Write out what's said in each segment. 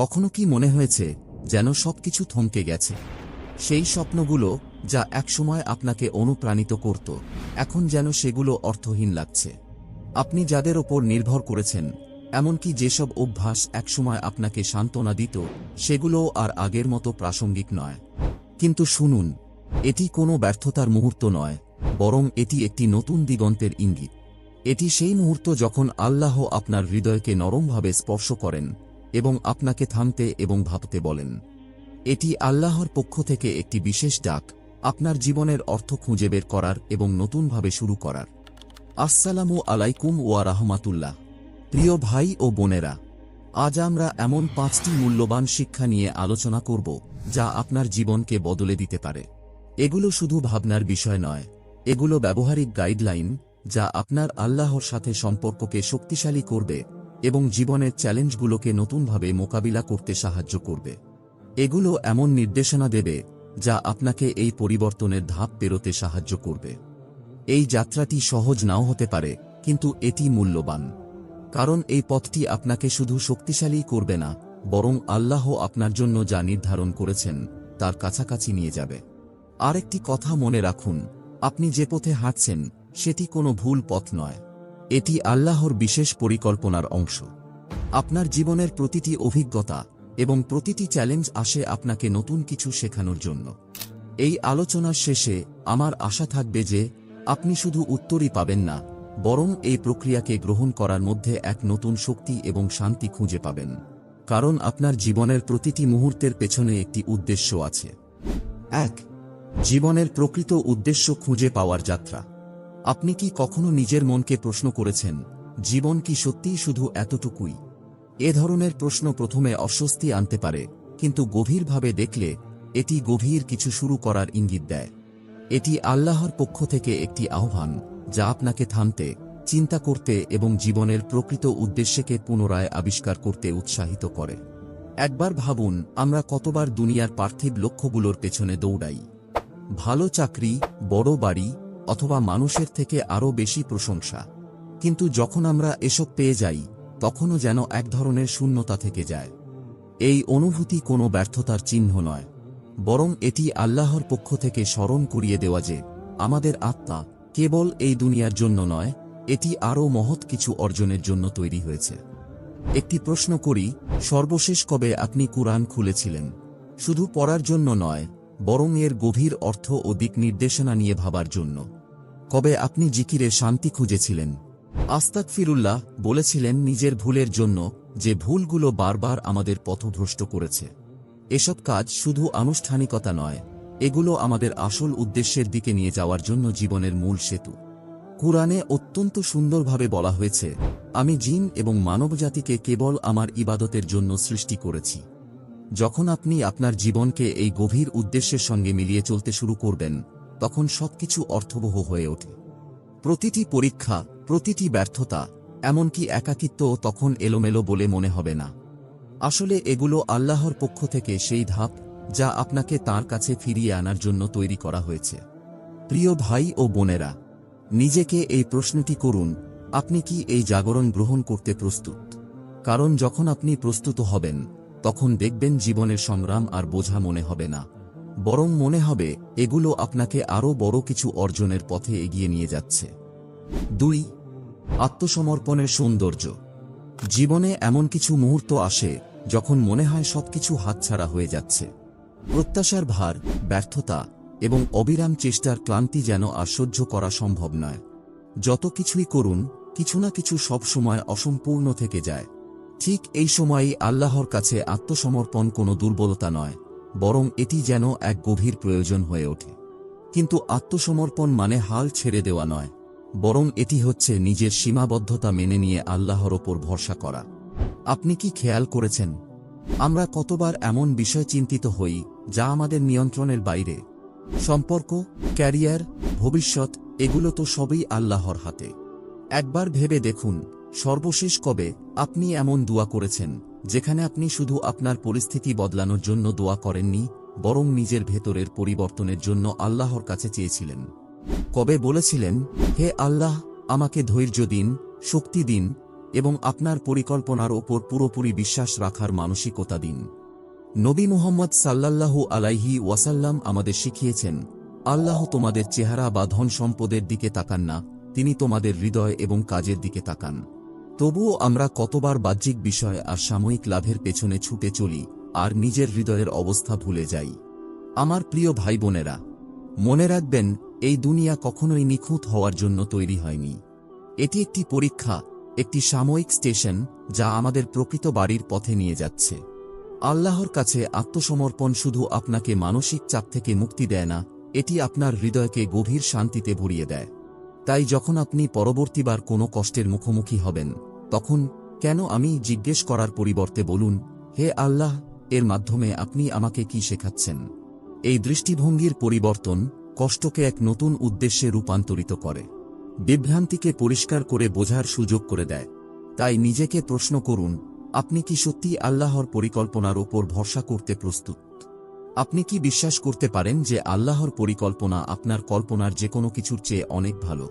কখনো কি মনে হয়েছে যেন সবকিছু থমকে গেছে? সেই স্বপ্নগুলো যা একসময় আপনাকে অনুপ্রাণিত করত, এখন যেন সেগুলো অর্থহীন লাগছে। আপনি যাদের ওপর নির্ভর করেছেন, এমনকি যেসব অভ্যাস একসময় আপনাকে সান্ত্বনা দিত, সেগুলোও আর আগের মতো প্রাসঙ্গিক নয়। কিন্তু শুনুন, এটি কোনো ব্যর্থতার মুহূর্ত নয়, বরং এটি একটি নতুন দিগন্তের ইঙ্গিত। এটি সেই মুহূর্ত যখন আল্লাহ আপনার হৃদয়কে নরমভাবে স্পর্শ করেন এবং আপনাকে থামতে এবং ভাবতে বলেন। এটি আল্লাহর পক্ষ থেকে একটি বিশেষ ডাক, আপনার জীবনের অর্থ খুঁজে বের করার এবং নতুনভাবে শুরু করার। আসসালামু আলাইকুম ওয়া রাহমাতুল্লাহ। প্রিয় ভাই ও বোনেরা, আজ আমরা এমন পাঁচটি মূল্যবান শিক্ষা নিয়ে আলোচনা করব, যা আপনার জীবনকে বদলে দিতে পারে। এগুলো শুধু ভাবনার বিষয় নয়, এগুলো ব্যবহারিক গাইডলাইন, যা আপনার আল্লাহর সাথে সম্পর্ককে শক্তিশালী করবে এবং জীবনের চ্যালেঞ্জগুলোকে নতুনভাবে মোকাবিলা করতে সাহায্য করবে। এগুলো এমন নির্দেশনা দেবে, যা আপনাকে এই পরিবর্তনের ধাপ পেরোতে সাহায্য করবে। এই যাত্রাটি সহজ নাও হতে পারে, কিন্তু এটি মূল্যবান। কারণ এই পথটি আপনাকে শুধু শক্তিশালী করবে না, বরং আল্লাহ আপনার জন্য যা নির্ধারণ করেছেন, তার কাছাকাছি নিয়ে যাবে। আরেকটি কথা মনে রাখুন, আপনি যে পথে হাঁটছেন, সেটি কোনো ভুল পথ নয়। এটি আল্লাহর বিশেষ পরিকল্পনার অংশ। আপনার জীবনের প্রতিটি অভিজ্ঞতা এবং প্রতিটি চ্যালেঞ্জ আসে আপনাকে নতুন কিছু শেখানোর জন্য। এই আলোচনার শেষে আমার আশা থাকবে যে, আপনি শুধু উত্তরই পাবেন না, বরং এই প্রক্রিয়াকে গ্রহণ করার মধ্যে এক নতুন শক্তি এবং শান্তি খুঁজে পাবেন। কারণ আপনার জীবনের প্রতিটি মুহূর্তের পেছনে একটি উদ্দেশ্য আছে। এক, জীবনের প্রকৃত উদ্দেশ্য খুঁজে পাওয়ার যাত্রা। আপনি কি কখনো নিজের মনকে প্রশ্ন করেছেন, জীবন কি সত্যিই শুধু এতটুকুই? এ ধরনের প্রশ্ন প্রথমে অস্বস্তি আনতে পারে, কিন্তু গভীরভাবে দেখলে, এটি গভীর কিছু শুরু করার ইঙ্গিত দেয়। এটি আল্লাহর পক্ষ থেকে একটি আহ্বান, যা আপনাকে থামতে, চিন্তা করতে এবং জীবনের প্রকৃত উদ্দেশ্যকে পুনরায় আবিষ্কার করতে উৎসাহিত করে। একবার ভাবুন, আমরা কতবার দুনিয়ার পার্থিব লক্ষ্যগুলোর পেছনে দৌড়াই। ভালো চাকরি, বড় বাড়ি অথবা মানুষের থেকে আরও বেশি প্রশংসা। কিন্তু যখন আমরা এসব পেয়ে যাই, তখনও যেন এক ধরনের শূন্যতা থেকে যায়। এই অনুভূতি কোনো ব্যর্থতার চিহ্ন নয়। বরং এটি আল্লাহর পক্ষ থেকে স্মরণ করিয়ে দেওয়া যে, আমাদের আত্মা কেবল এই দুনিয়ার জন্য নয়, এটি আরও মহৎ কিছু অর্জনের জন্য তৈরি হয়েছে। একটি প্রশ্ন করি, সর্বশেষ কবে আপনি কুরআন খুলেছিলেন? শুধু পড়ার জন্য নয়, বরং এর গভীর অর্থ ও দিক নির্দেশনা নিয়ে ভাবার জন্য। কবে আপনি জিকিরে শান্তি খুঁজেছিলেন? আস্তাক ফিরুল্লাহ বলেছিলেন নিজের ভুলের জন্য যে ভুলগুলো বারবার আমাদের পথভ্রষ্ট করেছে। এসব কাজ শুধু আনুষ্ঠানিকতা নয়, এগুলো আমাদের আসল উদ্দেশ্যের দিকে নিয়ে যাওয়ার জন্য জীবনের মূল সেতু। কুরআনে অত্যন্ত সুন্দরভাবে বলা হয়েছে, আমি জিন এবং মানবজাতিকে কেবল আমার ইবাদতের জন্য সৃষ্টি করেছি। যখন আপনি আপনার জীবনকে এই গভীর উদ্দেশ্যের সঙ্গে মিলিয়ে চলতে শুরু করবেন তখন সবকিছু অর্থবহ হয়ে ওঠে। প্রতিটি পরীক্ষা, প্রতিটি ব্যর্থতা, এমনকি একাকিত্ব তখন এলোমেলো বলে মনে হবে না। আসলে এগুলো আল্লাহর পক্ষ থেকে সেই ধাপ যা আপনাকে তার কাছে ফিরিয়ে আনার জন্য তৈরি করা হয়েছে। প্রিয় ভাই ও বোনেরা, নিজেকে এই প্রশ্নটি করুন, আপনি কি এই জাগরণ গ্রহণ করতে প্রস্তুত? কারণ যখন আপনি প্রস্তুত হবেন, তখন দেখবেন জীবনের সংগ্রাম আর বোঝা মনে হবে না। বরং মনে হবে, এগুলো আপনাকে আরও বড় কিছু অর্জনের পথে এগিয়ে নিয়ে যাচ্ছে। দুই, আত্মসমর্পণের সৌন্দর্য। জীবনে এমন কিছু মুহূর্ত আসে, যখন মনে হয় সবকিছু হাতছাড়া হয়ে যাচ্ছে। প্রত্যাশার ভার, ব্যর্থতা এবং অবিরাম চেষ্টার ক্লান্তি যেন আর করা সম্ভব নয়। যত কিছুই করুন, কিছু না কিছু সব সময় অসম্পূর্ণ থেকে যায়। ঠিক এই সময়ই আল্লাহর কাছে আত্মসমর্পণ কোনো দুর্বলতা নয়। বরং এটি যেন এক গভীর প্রয়োজন হয়ে ওঠে। কিন্তু আত্মসমর্পণ মানে হাল ছেড়ে দেওয়া নয়, বরং এটি হচ্ছে নিজের সীমাবদ্ধতা মেনে নিয়ে আল্লাহর ওপর ভরসা করা। আপনি কি খেয়াল করেছেন? আমরা কতবার এমন বিষয় চিন্তিত হই যা আমাদের নিয়ন্ত্রণের বাইরে? সম্পর্ক, ক্যারিয়ার, ভবিষ্যৎ, এগুলো তো সবই আল্লাহর হাতে। একবার ভেবে দেখুন, সর্বশেষ কবে আপনি এমন দোয়া করেছেন যেখানে আপনি শুধু আপনার পরিস্থিতি বদলানোর জন্য দোয়া করেননি, বরং নিজের ভেতরের পরিবর্তনের জন্য আল্লাহর কাছে চেয়েছিলেন। কবে বলেছিলেন, হে আল্লাহ, আমাকে ধৈর্য দিন, শক্তি দিন, এবং আপনার পরিকল্পনার ওপর পুরোপুরি বিশ্বাস রাখার মানসিকতা দিন। নবী মুহাম্মদ সাল্লাল্লাহু আলাইহি ওয়াসাল্লাম আমাদের শিখিয়েছেন, আল্লাহ তোমাদের চেহারা বা ধন সম্পদের দিকে তাকান না, তিনি তোমাদের হৃদয় এবং কাজের দিকে তাকান। তবুও আমরা কতবার বাহ্যিক বিষয় আর সাময়িক লাভের পেছনে ছুটে চলি আর নিজের হৃদয়ের অবস্থা ভুলে যাই। আমার প্রিয় ভাই বোনেরা মনে রাখবেন, এই দুনিয়া কখনোই নিখুঁত হওয়ার জন্য তৈরি হয়নি। এটি একটি পরীক্ষা, একটি সাময়িক স্টেশন যা আমাদের প্রকৃত বাড়ির পথে নিয়ে যাচ্ছে। আল্লাহর কাছে আত্মসমর্পণ শুধু আপনাকে মানসিক চাপ থেকে মুক্তি দেয় না, এটি আপনার হৃদয়কে গভীর শান্তিতে ভরিয়ে দেয়। তাই যখন আপনি পরবর্তীবার কোনো কষ্টের মুখোমুখি হবেন তখন কেন আমি জিজ্ঞেস করার পরিবর্তে বলুন, হে আল্লাহ, এর মাধ্যমে আপনি আমাকে কি শেখাচ্ছেন? এই দৃষ্টিভঙ্গির পরিবর্তন কষ্টকে এক নতুন উদ্দেশ্যে রূপান্তরিত করে। বিভ্রান্তিকে পরিষ্কার করে বোঝার সুযোগ করে দেয়। তাই নিজেকে প্রশ্ন করুন, আপনি কি সত্যি আল্লাহর পরিকল্পনার ওপর ভরসা করতে প্রস্তুত? আপনি কি বিশ্বাস করতে পারেন যে আল্লাহর পরিকল্পনা আপনার কল্পনার যে কোনো কিছুর চেয়ে অনেক ভালো?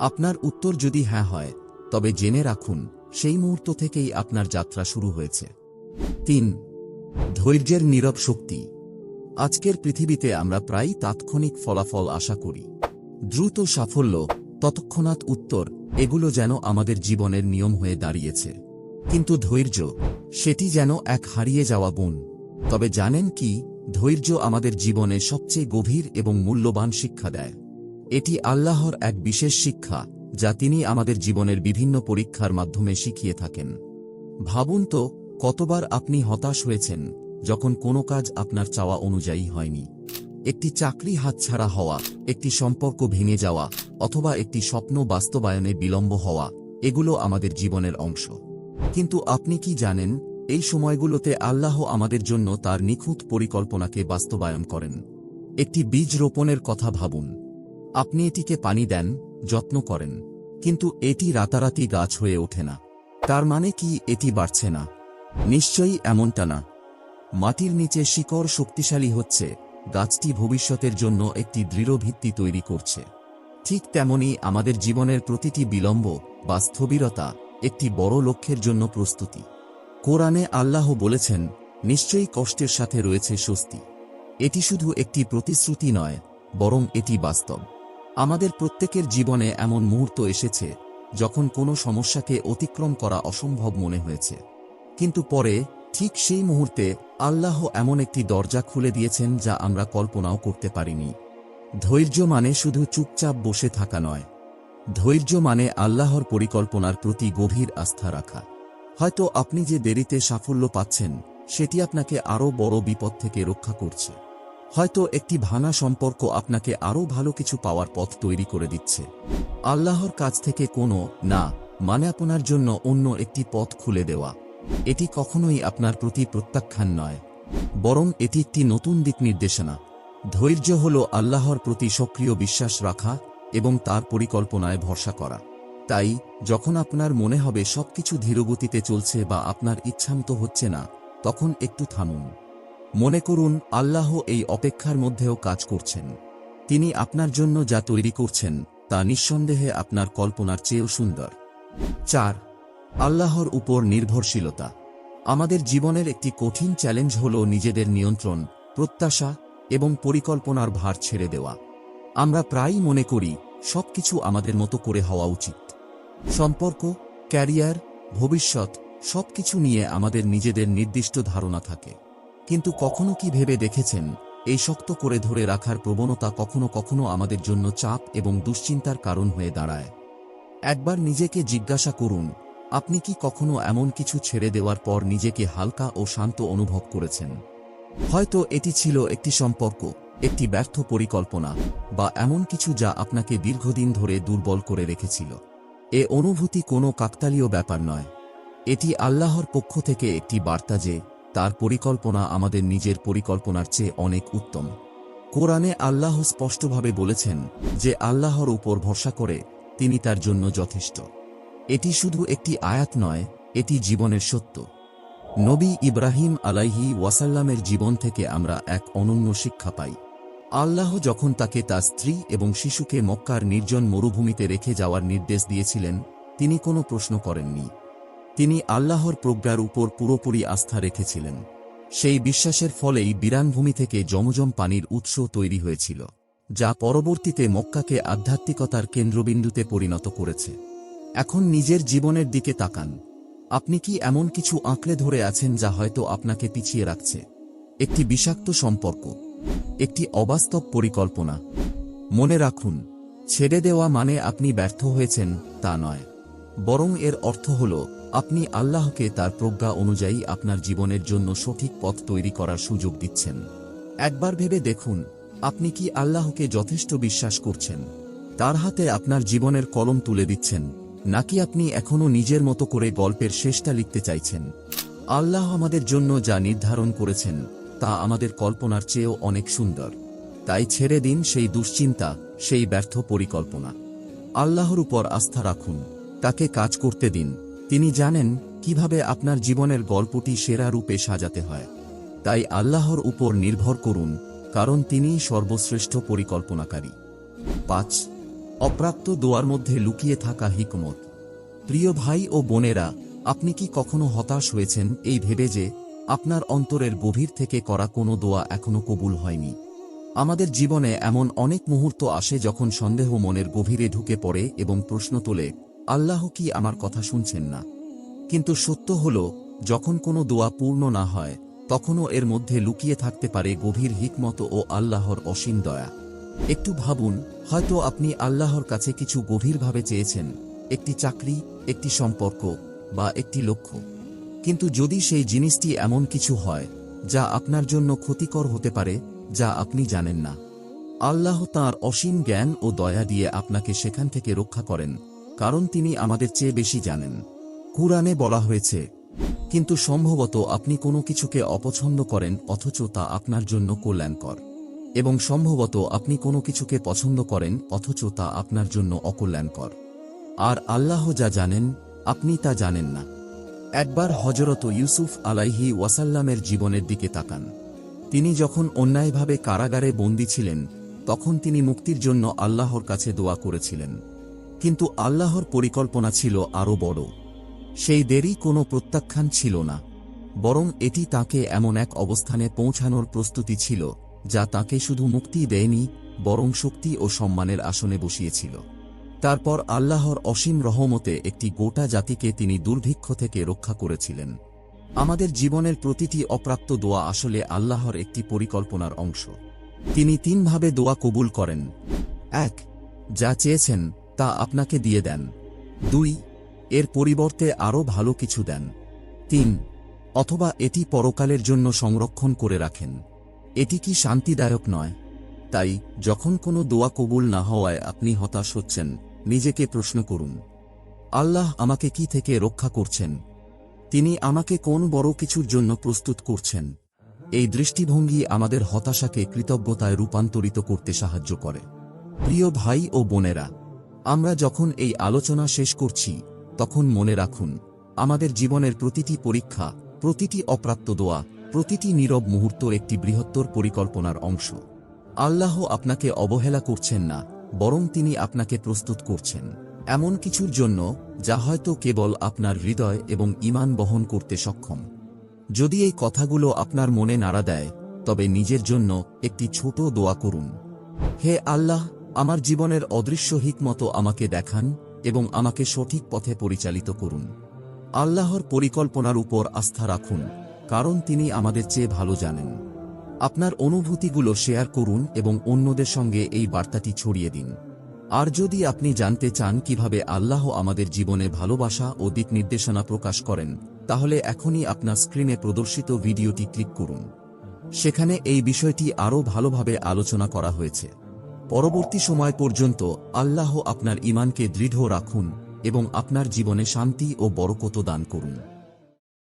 আপনার উত্তর যদি হ্যাঁ হয় তবে জেনে রাখুন, সেই মুহূর্ত থেকেই আপনার যাত্রা শুরু হয়েছে। তিন, ধৈর্যের নীরব শক্তি। আজকের পৃথিবীতে আমরা প্রায় তাৎক্ষণিক ফলাফল আশা করি। দ্রুত সাফল্য, তৎক্ষণাৎ উত্তর, এগুলো যেন আমাদের জীবনের নিয়ম হয়ে দাঁড়িয়েছে। কিন্তু ধৈর্য, সেটি যেন এক হারিয়ে যাওয়া গুণ তবে জানেন কি, ধৈর্য আমাদের জীবনে সবচেয়ে গভীর এবং মূল্যবান শিক্ষা দেয়। এটি আল্লাহর এক বিশেষ শিক্ষা যা তিনি আমাদের জীবনের বিভিন্ন পরীক্ষার মাধ্যমে শিখিয়ে থাকেন। ভাবুন তো, কতবার আপনি হতাশ হয়েছেন যখন কোনো কাজ আপনার চাওয়া অনুযায়ী হয়নি। একটি চাকরি হাতছাড়া হওয়া, একটি সম্পর্ক ভেঙে যাওয়া, অথবা একটি স্বপ্ন বাস্তবায়নে বিলম্ব হওয়া, এগুলো আমাদের জীবনের অংশ। কিন্তু আপনি কি জানেন, এই সময়গুলোতে আল্লাহ আমাদের জন্য তার নিখুঁত পরিকল্পনাকে বাস্তবায়ন করেন। একটি বীজ রোপণের কথা ভাবুন। আপনি এটিকে পানি দেন যত্ন করেন। কিন্তু এটি রাতারাতি গাছ হয়ে ওঠে না। তার মানে কি এটি বাড়ছে না? নিশ্চয়ই এমনটা না। মাটির নিচে শিকড় শক্তিশালী হচ্ছে, গাছটি ভবিষ্যতের জন্য একটি দৃঢ় ভিত্তি তৈরি করছে। ঠিক তেমনি আমাদের জীবনের প্রতিটি বিলম্ব বা স্থবিরতা একটি বড় লক্ষ্যের জন্য প্রস্তুতি। কোরআনে আল্লাহ বলেছেন, নিশ্চয়ই কষ্টের সাথে রয়েছে স্বস্তি। এটি শুধু একটি প্রতিশ্রুতি নয়, বরং এটি বাস্তব। আমাদের প্রত্যেকের জীবনে এমন মুহূর্ত এসেছে, যখন কোনো সমস্যাকে অতিক্রম করা অসম্ভব মনে হয়েছে। কিন্তু পরে, ঠিক সেই মুহূর্তে, আল্লাহ এমন একটি দরজা খুলে দিয়েছেন যা আমরা কল্পনাও করতে পারিনি। ধৈর্য মানে শুধু চুপচাপ বসে থাকা নয়। ধৈর্য মানে আল্লাহর পরিকল্পনার প্রতি গভীর আস্থা রাখা। হয়তো আপনি যে দেরিতে সাফল্য পাচ্ছেন, সেটি আপনাকে আরও বড় বিপদ থেকে রক্ষা করছে। হয়তো একটি ভাঙা সম্পর্ক আপনাকে আরও ভালো কিছু পাওয়ার পথ তৈরি করে দিচ্ছে। আল্লাহর কাছ থেকে কোনো, না মানে আপনার জন্য অন্য একটি পথ খুলে দেওয়া। এটি কখনোই আপনার প্রতি প্রত্যাখ্যান নয়। বরং এটি একটি নতুন দিক নির্দেশনা। ধৈর্য হল আল্লাহর প্রতি সক্রিয় বিশ্বাস রাখা এবং তার পরিকল্পনায় ভরসা করা। তাই, যখন আপনার মনে হবে সবকিছু ধীরগতিতে চলছে বা আপনার ইচ্ছামতো হচ্ছে না, তখন একটু থামুন। মনে করুন, আল্লাহ এই অপেক্ষার মধ্যেও কাজ করছেন। তিনি আপনার জন্য যা তৈরি করছেন, তা নিঃসন্দেহে আপনার কল্পনার চেয়েও সুন্দর। চার, আল্লাহর উপর নির্ভরশীলতা। আমাদের জীবনের একটি কঠিন চ্যালেঞ্জ হল নিজেদের নিয়ন্ত্রণ, প্রত্যাশা এবং পরিকল্পনার ভার ছেড়ে দেওয়া। আমরা প্রায়ই মনে করি, সবকিছু আমাদের মতো করে হওয়া উচিত। সম্পর্ক, ক্যারিয়ার, ভবিষ্যৎ, সবকিছু নিয়ে আমাদের নিজেদের নির্দিষ্ট ধারণা থাকে। কিন্তু কখনো কি ভেবে দেখেছেন, এই শক্ত করে ধরে রাখার প্রবণতা কখনো কখনো আমাদের জন্য চাপ এবং দুশ্চিন্তার কারণ হয়ে দাঁড়ায়। একবার নিজেকে জিজ্ঞাসা করুন, আপনি কি কখনো এমন কিছু ছেড়ে দেওয়ার পর নিজেকে হালকা ও শান্ত অনুভব করেছেন? হয়তো এটি ছিল একটি সম্পর্ক, একটি ব্যর্থ পরিকল্পনা, বা এমন কিছু যা আপনাকে দীর্ঘদিন ধরে দুর্বল করে রেখেছিল। এ অনুভূতি কোনো কাকতালীয় ব্যাপার নয়। এটি আল্লাহর পক্ষ থেকে একটি বার্তা যে তার পরিকল্পনা আমাদের নিজের পরিকল্পনার চেয়ে অনেক উত্তম। কোরআনে আল্লাহ স্পষ্টভাবে বলেছেন যে আল্লাহর উপর ভরসা করে তিনি তার জন্য যথেষ্ট। এটি শুধু একটি আয়াত নয়, এটি জীবনের সত্য। নবী ইব্রাহিম আলাইহি ওয়াসাল্লামের জীবন থেকে আমরা এক অনন্য শিক্ষা পাই। আল্লাহ যখন তাকে তার স্ত্রী এবং শিশুকে মক্কার নির্জন মরুভূমিতে রেখে যাওয়ার নির্দেশ দিয়েছিলেন, তিনি কোনো প্রশ্ন করেননি। তিনি আল্লাহর প্রজ্ঞার উপর পুরোপুরি আস্থা রেখেছিলেন। সেই বিশ্বাসের ফলেই বিরানভূমি থেকে জমজম পানির উৎস তৈরি হয়েছিল, যা পরবর্তীতে মক্কাকে আধ্যাত্মিকতার কেন্দ্রবিন্দুতে পরিণত করেছে। এখন নিজের জীবনের দিকে তাকান। আপনি কি এমন কিছু আঁকড়ে ধরে আছেন যা হয়তো আপনাকে পিছিয়ে রাখছে? একটি বিষাক্ত সম্পর্ক, একটি অবাস্তব পরিকল্পনা। মনে রাখুন, ছেড়ে দেওয়া মানে আপনি ব্যর্থ হয়েছেন তা নয়, বরং এর অর্থ হল আপনি আল্লাহকে তার প্রজ্ঞা অনুযায়ী আপনার জীবনের জন্য সঠিক পথ তৈরি করার সুযোগ দিচ্ছেন। একবার ভেবে দেখুন, আপনি কি আল্লাহকে যথেষ্ট বিশ্বাস করছেন? তার হাতে আপনার জীবনের কলম তুলে দিচ্ছেন, নাকি আপনি এখনও নিজের মতো করে গল্পের শেষটা লিখতে চাইছেন? আল্লাহ আমাদের জন্য যা নির্ধারণ করেছেন, তা আমাদের কল্পনার চেয়েও অনেক সুন্দর। তাই ছেড়ে দিন সেই দুশ্চিন্তা, সেই ব্যর্থ পরিকল্পনা। আল্লাহর উপর আস্থা রাখুন, তাকে কাজ করতে দিন। তিনি জানেন কীভাবে আপনার জীবনের গল্পটি সেরা রূপে সাজাতে হয়। তাই আল্লাহর উপর নির্ভর করুন, কারণ তিনিই সর্বশ্রেষ্ঠ পরিকল্পনাকারী। পাঁচ, অপ্রাপ্ত দোয়ার মধ্যে লুকিয়ে থাকা হিকমত। প্রিয় ভাই ও বোনেরা, আপনি কি কখনো হতাশ হয়েছেন এই ভেবে যে আপনার অন্তরের গভীর থেকে করা কোনো দোয়া এখনও কবুল হয়নি? আমাদের জীবনে এমন অনেক মুহূর্ত আসে যখন সন্দেহ মনের গভীরে ঢুকে পড়ে এবং প্রশ্ন তোলে আল্লাহ কি আমার কথা শুনছেন না? কিন্তু সত্য হল, যখন কোনো দোয়া পূর্ণ না হয়, তখনও এর মধ্যে লুকিয়ে থাকতে পারে গভীর হিকমত ও আল্লাহর অসীম দয়া। একটু ভাবুন, হয়তো আপনি আল্লাহর কাছে কিছু গভীরভাবে চেয়েছেন, একটি চাকরি, একটি সম্পর্ক, বা একটি লক্ষ্য। কিন্তু যদি সেই জিনিসটি এমন কিছু হয়, যা আপনার জন্য ক্ষতিকর হতে পারে, যা আপনি জানেন না। আল্লাহ তাঁর অসীম জ্ঞান ও দয়া দিয়ে আপনাকে সেখান থেকে রক্ষা করেন। কারণ তিনি আমাদের চেয়ে বেশি জানেন। কুরআনে বলা হয়েছে, কিন্তু সম্ভবত আপনি কোনো কিছুকে অপছন্দ করেন অথচ তা আপনার জন্য কল্যাণকর। এবং সম্ভবত আপনি কোনো কিছুকে পছন্দ করেন অথচ তা আপনার জন্য অকল্যাণকর। আর আল্লাহ যা জানেন, আপনি তা জানেন না। একবার হজরত ইউসুফ আলাইহি ওয়াসাল্লামের জীবনের দিকে তাকান। তিনি যখন অন্যায়ভাবে কারাগারে বন্দী ছিলেন, তখন তিনি মুক্তির জন্য আল্লাহর কাছে দোয়া করেছিলেন। কিন্তু আল্লাহর পরিকল্পনা ছিল আরও বড়। সেই দেরি কোনো প্রত্যাখ্যান ছিল না, বরং এটি তাকে এমন এক অবস্থানে পৌঁছানোর প্রস্তুতি ছিল, যা তাকে শুধু মুক্তি দেয়নি, বরং শক্তি ও সম্মানের আসনে বসিয়েছিল। তারপর আল্লাহর অসীম রহমতে একটি গোটা জাতিকে তিনি দুর্ভিক্ষ থেকে রক্ষা করেছিলেন। আমাদের জীবনের প্রতিটি অপ্রাপ্ত দোয়া আসলে আল্লাহর একটি পরিকল্পনার অংশ। তিনি তিনভাবে দোয়া কবুল করেন। এক, যা চেয়েছেন তা আপনাকে দিয়ে দেন। দুই, এর পরিবর্তে আরও ভালো কিছু দেন। তিন, অথবা এটি পরকালের জন্য সংরক্ষণ করে রাখেন। এটি কি শান্তিদায়ক নয়? তাই, যখন কোনো দোয়া কবুল না হওয়ায় আপনি হতাশ হচ্ছেন, নিজেকে প্রশ্ন করুন। আল্লাহ আমাকে কি থেকে রক্ষা করছেন? তিনি আমাকে কোন বড় কিছুর জন্য প্রস্তুত করছেন? এই দৃষ্টিভঙ্গি আমাদের হতাশাকে কৃতজ্ঞতায় রূপান্তরিত করতে সাহায্য করে। প্রিয় ভাই ও বোনেরা আমরা যখন এই আলোচনা শেষ করছি, তখন মনে রাখুন, আমাদের জীবনের প্রতিটি পরীক্ষা, প্রতিটি অপ্রাপ্ত দোয়া, প্রতিটি নীরব মুহূর্ত একটি বৃহত্তর পরিকল্পনার অংশ। আল্লাহ আপনাকে অবহেলা করছেন না, বরং তিনি আপনাকে প্রস্তুত করছেন। এমন কিছুর জন্য, যা হয়তো কেবল আপনার হৃদয় এবং ইমান বহন করতে সক্ষম। যদি এই কথাগুলো আপনার মনে নাড়া দেয়, তবে নিজের জন্য একটি ছোট দোয়া করুন। হে আল্লাহ আমার জীবনের অদৃশ্য হিকমত আমাকে দেখান এবং আমাকে সঠিক পথে পরিচালিত করুন। আল্লাহর পরিকল্পনার উপর আস্থা রাখুন, কারণ তিনি আমাদের চেয়ে ভালো জানেন। আপনার অনুভূতিগুলো শেয়ার করুন এবং অন্যদের সঙ্গে এই বার্তাটি ছড়িয়ে দিন। আর যদি আপনি জানতে চান কীভাবে আল্লাহ আমাদের জীবনে ভালোবাসা ও দিক নির্দেশনা প্রকাশ করেন, তাহলে এখনই আপনার স্ক্রিনে প্রদর্শিত ভিডিওটি ক্লিক করুন। সেখানে এই বিষয়টি আরও ভালোভাবে আলোচনা করা হয়েছে। পরবর্তী সময় পর্যন্ত আল্লাহ আপনার ইমানকে দৃঢ় রাখুন এবং আপনার জীবনে শান্তি ও বরকত দান করুন।